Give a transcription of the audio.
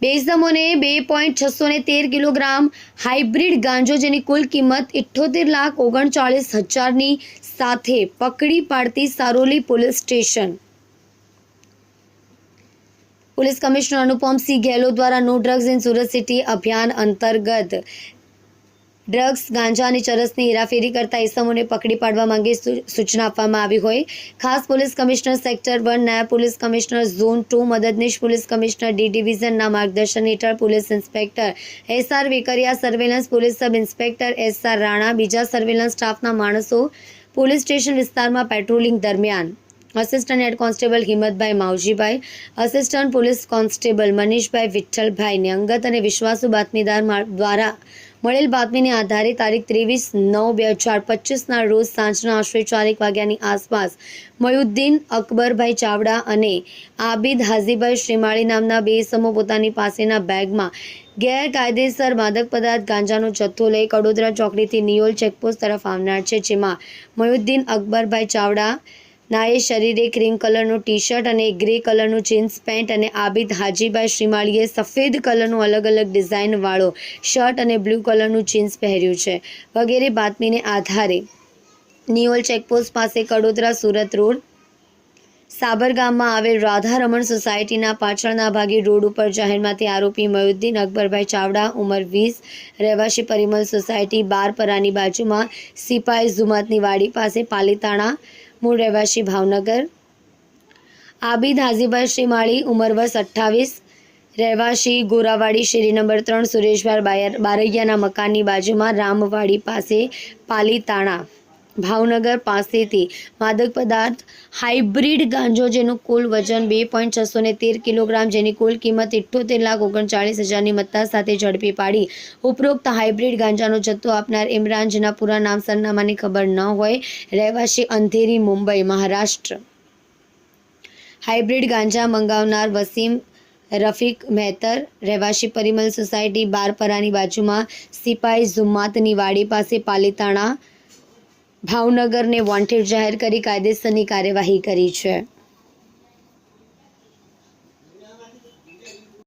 બે બે પોઈન્ટ છસો ને તેર કિલોગ્રામ હાઇબ્રિડ ગાંજો જેની કુલ કિંમત ઇઠ્ઠોતેર લાખ ઓગણચાળીસ હજારની સાથે પકડી પાડતી Saroli police station. Police commissioner Anupamsinh Gehlot દ્વારા no drugs in Surat city અભિયાન અંતર્ગત ડ્રગ્સ ગાંજા અને ચરસની હેરાફેરી કરતા ઇસમોને પકડી પાડવા માંગે સૂચના આપવામાં આવી હોય. ખાસ પોલીસ કમિશનર સેક્ટર વન, નાયબ પોલીસ કમિશનર ઝોન ટુ, મદદનીશ પોલીસ કમિશનર ડી ડિવિઝનના માર્ગદર્શન હેઠળ police inspector S R Vekariya, surveillance police sub inspector S R Rana, બીજા સર્વેલન્સ સ્ટાફના માણસો પોલીસ સ્ટેશન વિસ્તારમાં પેટ્રોલિંગ દરમિયાન. Assistant head constable Himmatbhai Mavjibhai, assistant police constable Manishbhai વિઠ્ઠલભાઈને અંગત અને વિશ્વાસુ બાતમીદાર દ્વારા મળેલ બાતમીને આધારે તારીખ ત્રેવીસ નવ બે હજાર પચીસના રોજ સાંજના આશરે ચારેક વાગ્યાની આસપાસ મયુદ્દીન અકબરભાઈ ચાવડા અને આબિદ હાજીભાઈ શ્રીમાળી નામના બે સમૂહ પોતાની પાસેના બેગમાં ગેરકાયદેસર માદક પદાર્થ ગાંજાનો જથ્થો લઈ કડોદરા ચોકડીથી નિયોલ ચેકપોસ્ટ તરફ આવનાર છે, જેમાં મયુદ્દીન અકબરભાઈ ચાવડા નાએ શરીરે ક્રીમ કલરનું ટી શર્ટ અને ગ્રે કલરનું જીન્સ પેન્ટ અને આબિદ હાજીભાઈ શ્રીમાળીએ સફેદ કલરનું અલગ અલગ ડિઝાઇનવાળો શર્ટ અને બ્લુ કલરનું જીન્સ પહેર્યું છે. વગેરે બાતમીને આધારે નિયોલ ચેકપોસ્ટ પાસે કડોદરા સુરત રોડ સાબરગામમાં આવેલ રાધારમણ સોસાયટીના પાછળના ભાગે રોડ ઉપર જાહેરમાંથી આરોપી મયુદ્દીન અકબરભાઈ ચાવડા, ઉંમર વીસ, રહેવાસી પરિમલ સોસાયટી બારપરાની બાજુમાં સિપાઈ ઝુમાતની વાડી પાસે પાલીતાણા મૂળ રહેવાસી ભાવનગર. આબિદ હાજીભાઈ શ્રીમાળી, ઉંમર વર્ષ અઠ્ઠાવીસ. રહેવાસી ગોરાવાડી શેરી નંબર ત્રણ સુરેશભાઈ બારૈયાના મકાનની બાજુમાં રામવાડી પાસે પાલીતાણા. ભાવનગર પાસેથી માદક પદાર્થ હાઇબ્રિડ ગાંજો જેનું કુલ વજન બે પોઈન્ટ છસો ને તેર કિલોગ્રામ જેની કુલ કિંમત ઇઠ્ઠોતેર લાખ ઓગણચાળીસ હજારની મત્તા સાથે ઝડપી પાડી. ઉપરોક્ત હાઇબ્રિડ ગાંજાનો જથ્થો આપનાર ઇમરાન જેના પૂરા નામ સરનામાની ખબર ન હોય, રહેવાસી અંધેરી, મુંબઈ, મહારાષ્ટ્ર. હાઇબ્રિડ ગાંજા મંગાવનાર વસીમ રફીક મહેતર, રહેવાસી પરિમલ સોસાયટી બારપરાની બાજુમાં સિપાઈ ઝુમ્માતની વાડી પાસે પાલીતાણા ભાવનગરને વોન્ટેડ જાહેર કરી કાયદેસરની કાર્યવાહી કરી છે.